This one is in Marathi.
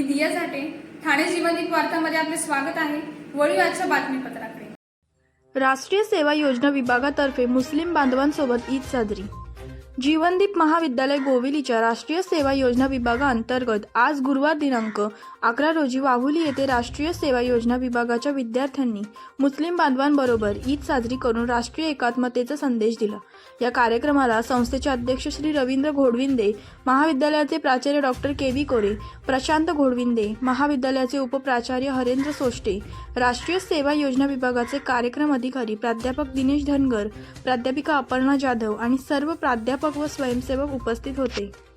मी दिया झाटे ठाणे जीवनिक वार्तामध्ये आपले स्वागत आहे. वळू आजच्या बातमीपत्राकडे. राष्ट्रीय सेवा योजना विभागातर्फे मुस्लिम बांधवांसोबत ईद साजरी. जीवनदीप महाविद्यालय गोविलीच्या राष्ट्रीय सेवा योजना विभागाअंतर्गत आज गुरुवार दिनांक अकरा रोजी वाहुली येथे राष्ट्रीय सेवा योजना विभागाच्या विद्यार्थ्यांनी मुस्लिम बांधवांबरोबर ईद साजरी करून राष्ट्रीय एकात्मतेचा संदेश दिला. या कार्यक्रमाला संस्थेचे अध्यक्ष श्री रवींद्र घोडविंदे महाविद्यालयाचे प्राचार्य doctor K V Kore Prashant Ghodvinde महाविद्यालयाचे उपप्राचार्य हरेंद्र सोष्टे राष्ट्रीय सेवा योजना विभागाचे कार्यक्रम अधिकारी प्राध्यापक दिनेश धनगर प्राध्यापिका अपर्णा जाधव आणि सर्व प्राध्यापक व स्वयंसेवक उपस्थित होते.